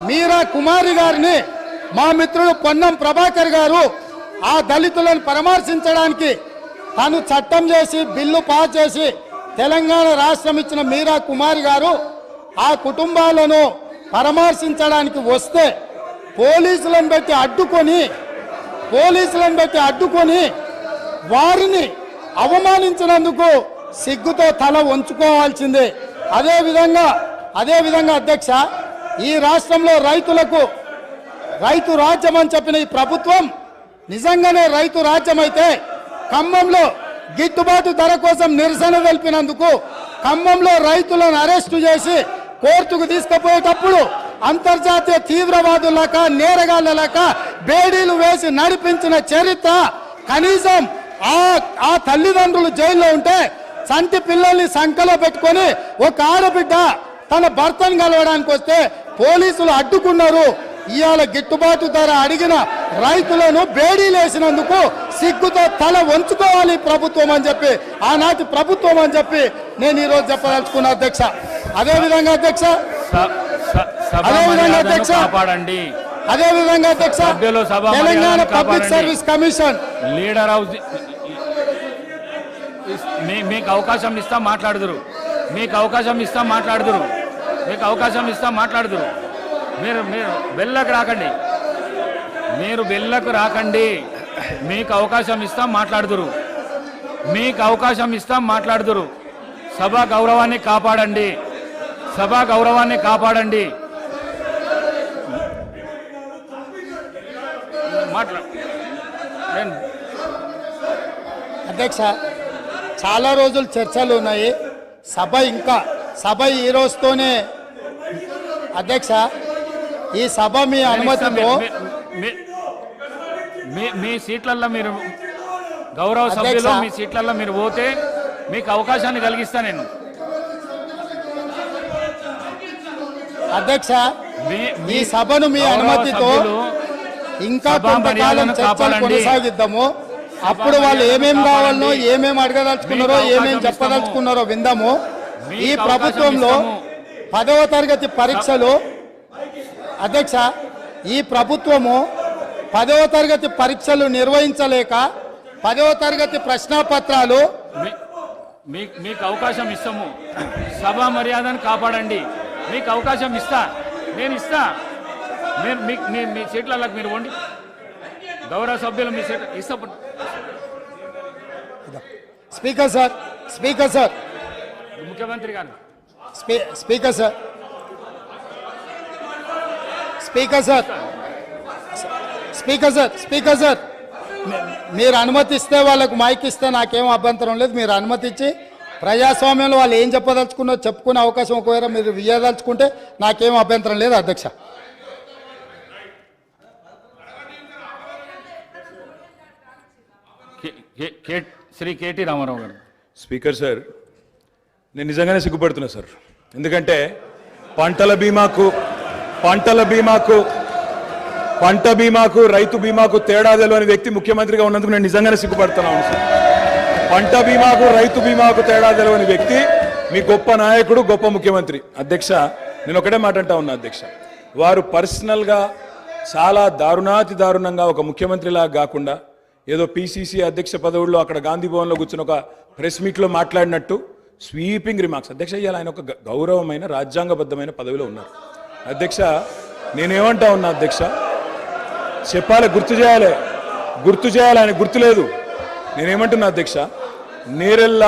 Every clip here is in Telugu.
మీరా కుమారి గారిని మా మిత్రుడు పొన్నం ప్రభాకర్ గారు ఆ దళితులను పరామర్శించడానికి తను చట్టం చేసి బిల్లు పాస్ చేసి తెలంగాణ రాష్ట్రం ఇచ్చిన మీరా కుమారి గారు ఆ కుటుంబాలను పరామర్శించడానికి వస్తే పోలీసులను పెట్టి అడ్డుకొని పోలీసులను పెట్టి అడ్డుకొని వారిని అవమానించినందుకు సిగ్గుతో తల వంచుకోవాల్సిందే. అదేవిధంగా అదేవిధంగా అదే విధంగా అధ్యక్ష ఈ రాష్ట్రంలో రైతులకు రైతు రాజ్యం అని చెప్పిన ఈ ప్రభుత్వం నిజంగానే రైతు రాజ్యం అయితే ఖమ్మంలో గిట్టుబాటు ధర కోసం నిరసన తెలిపినందుకు ఖమ్మంలో రైతులను అరెస్టు చేసి కోర్టుకు తీసుకుపోయేటప్పుడు అంతర్జాతీయ తీవ్రవాదులక నేరగాళ్ళలక బేడీలు వేసి నడిపించిన చరిత్ర కనీసం ఆ ఆ తల్లిదండ్రులు జైల్లో ఉంటే సంటి పిల్లల్ని సంకలో పెట్టుకొని ఒక ఆడబిడ్డ తన భర్తను కలవడానికి వస్తే పోలీసులు అడ్డుకున్నారు. ఇవాళ గిట్టుబాటు ధర అడిగిన రైతులను బేడీలేసినందుకు సిగ్గుతో తల వంచుకోవాలి ప్రభుత్వం అని చెప్పి ఆనాటి ప్రభుత్వం అని చెప్పి నేను ఈరోజు చెప్పదలుచుకున్నా అధ్యక్ష. అదే విధంగా అధ్యక్ష? స- స- సభ అదే విధంగా మర్యాదను అధ్యక్ష. కాపాడండి. అదే విధంగా అధ్యక్ష? Telangana public. Service commission. Leader మీకు అవకాశం ఇస్తా మాట్లాడుదురు. మీకు అవకాశం ఇస్తా మాట్లాడుదురు. మీకు అవకాశం ఇస్తా మాట్లాడుదురు. మీరు మీరు బెల్లకు రాకండి. మీరు బెల్లకు రాకండి. మీకు అవకాశం ఇస్తాం మాట్లాడుదురు. మీకు అవకాశం ఇస్తాం మాట్లాడుదురు. సభ గౌరవాన్ని కాపాడండి. సభ గౌరవాన్ని కాపాడండి. మాట్లా అధ్యక్ష చాలా రోజులు చర్చలు ఉన్నాయి. సభ ఇంకా సభ ఈ రోజుతోనే అధ్యక్ష ఈ సభ మీ అనుమతితో మీ- సీట్లల్లో మీరు గౌరవ. సభ్యులు మీ సీట్లల్లో మీరు పోతే మీకు అవకాశాన్ని కలిగిస్తా నేను అధ్యక్ష మీ- ఈ సభను మీ అనుమతితో ఇంకా కొంతకాలం చర్చలు. కొనసాగిద్దాము అప్పుడు వాళ్ళు మర్యాదలను ఏమేం కావాలనో కాపాడండి. ఏమేం అడగదలుచుకున్నారో మీకు ఏమేం అవకాశం చెప్పదలుచుకున్నారో విందాము ఈ ప్రభుత్వంలో. పదవ తరగతి పరీక్షలు అధ్యక్ష ఈ ప్రభుత్వము పదవ తరగతి పరీక్షలు నిర్వహించలేక పదవ తరగతి ప్రశ్నాపత్రాలు మీకు అవకాశం ఇస్తాము. సభ మర్యాదను కాపాడండి. మీకు అవకాశం ఇస్తా. నేను ఇస్తా. మీరు మీ మీ మీ సీట్లలోకి మీరు వండి గౌరవ సభ్యులు మీ సీట్ ఇస్తా. Speaker sir speaker sir. ముఖ్యమంత్రి గారు. స్పీ- speaker sir. Speaker sir. Speaker sir speaker sir. మీరు అనుమతిస్తే వాళ్ళకు మైక్ ఇస్తే నాకేం అభ్యంతరం లేదు. మీరు అనుమతించి ప్రజాస్వామ్యంలో వాళ్ళు ఏం చెప్పదలుచుకున్నో చెప్పుకునే అవకాశం ఒకవేళ మీరు ఇవ్వదలుచుకుంటే నాకేం అభ్యంతరం లేదు అధ్యక్ష. శ్రీ కేటీ రామారావు గారు. స్పీకర్ సార్ నేను నిజంగానే సిగ్గుపడుతున్నా సార్. ఎందుకంటే పంటల బీమాకు పంటల బీమాకు పంట బీమాకు రైతు బీమాకు తేడా తెలియని వ్యక్తి ముఖ్యమంత్రిగా ఉన్నందుకు నేను నిజంగానే సిగ్గుపడుతున్నాను సార్. పంట బీమాకు రైతు బీమాకు తేడా తెలియని వ్యక్తి మీ గొప్ప నాయకుడు గొప్ప ముఖ్యమంత్రి. అధ్యక్ష నేను ఒకటే మాట అంటా ఉన్నా అధ్యక్ష. వారు పర్సనల్గా చాలా దారుణాతి దారుణంగా ఒక ముఖ్యమంత్రిలాగా కాకుండా ఏదో పిసిసి అధ్యక్ష పదవుల్లో అక్కడ గాంధీ భవన్లో కూర్చుని ఒక ప్రెస్ మీట్లో మాట్లాడినట్టు స్వీపింగ్ రిమార్క్స్. అధ్యక్ష ఇవాళ ఆయన ఒక గౌరవమైన రాజ్యాంగబద్ధమైన పదవిలో ఉన్నారు. అధ్యక్ష నేనేమంటా ఉన్నా అధ్యక్ష చెప్పాలి గుర్తు చేయాలి. గుర్తు చేయాలి ఆయన గుర్తులేదు నేనేమంటున్నా అధ్యక్ష నేరెళ్ళ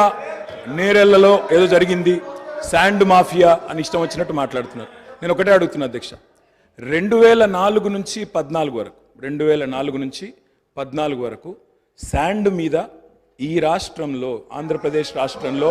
నేరెల్లలో ఏదో జరిగింది శాండ్ మాఫియా అని ఇష్టం వచ్చినట్టు మాట్లాడుతున్నారు. నేను ఒకటే అడుగుతున్నా అధ్యక్ష రెండు వేల నాలుగు నుంచి పద్నాలుగు వరకు రెండు వేల నాలుగు నుంచి పద్నాలుగు వరకు శాండ్ మీద ఈ రాష్ట్రంలో ఆంధ్రప్రదేశ్ రాష్ట్రంలో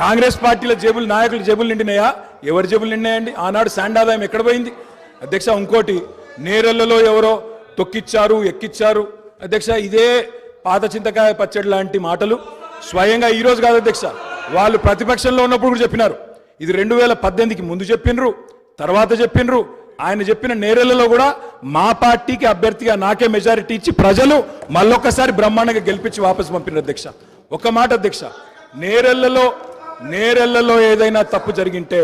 కాంగ్రెస్ పార్టీల జేబులు నాయకుల జేబులు నిండినాయా? ఎవరి జేబులు నిండినాయండి? ఆనాడు శాండ్ ఆదాయం ఎక్కడ పోయింది? అధ్యక్ష ఇంకోటి నేరళ్ళలో ఎవరో తొక్కిచ్చారు ఎక్కిచ్చారు. అధ్యక్ష ఇదే పాత చింతకాయ పచ్చడి లాంటి మాటలు. స్వయంగా ఈరోజు కాదు అధ్యక్ష వాళ్ళు ప్రతిపక్షంలో ఉన్నప్పుడు కూడా చెప్పినారు. ఇది రెండు వేల పద్దెనిమిదికి ముందు చెప్పినరు తర్వాత చెప్పినరు. ఆయన చెప్పిన నేరెళ్ళలో కూడా మా పార్టీకి అభ్యర్థిగా నాకే మెజారిటీ ఇచ్చి ప్రజలు మళ్ళొక్కసారి బ్రహ్మాండంగా గెలిపించి వాపసు పంపిన అధ్యక్ష. ఒక మాట అధ్యక్ష నేరెళ్ళలో నేరెళ్ళలో ఏదైనా తప్పు జరిగింటే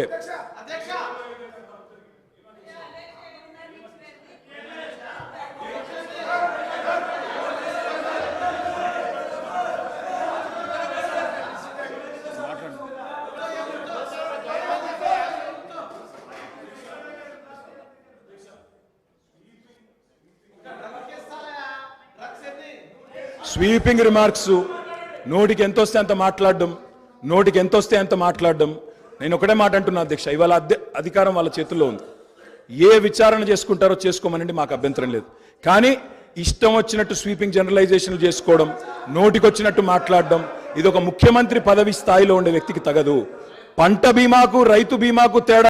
స్వీపింగ్ రిమార్క్స్ నోటికి ఎంత వస్తే అంత మాట్లాడడం. నోటికి ఎంత వస్తే అంత మాట్లాడడం. నేను ఒకటే మాట అంటున్నా అధ్యక్ష ఇవాళ అధికారం వాళ్ళ చేతుల్లో ఉంది. ఏ విచారణ చేసుకుంటారో చేసుకోమనండి మాకు అభ్యంతరం లేదు. కానీ ఇష్టం వచ్చినట్టు స్వీపింగ్ జనరలైజేషన్లు చేసుకోవడం నోటికొచ్చినట్టు మాట్లాడడం ఇది ఒక ముఖ్యమంత్రి పదవి స్థాయిలో ఉండే వ్యక్తికి తగదు. పంట బీమాకు రైతు బీమాకు తేడా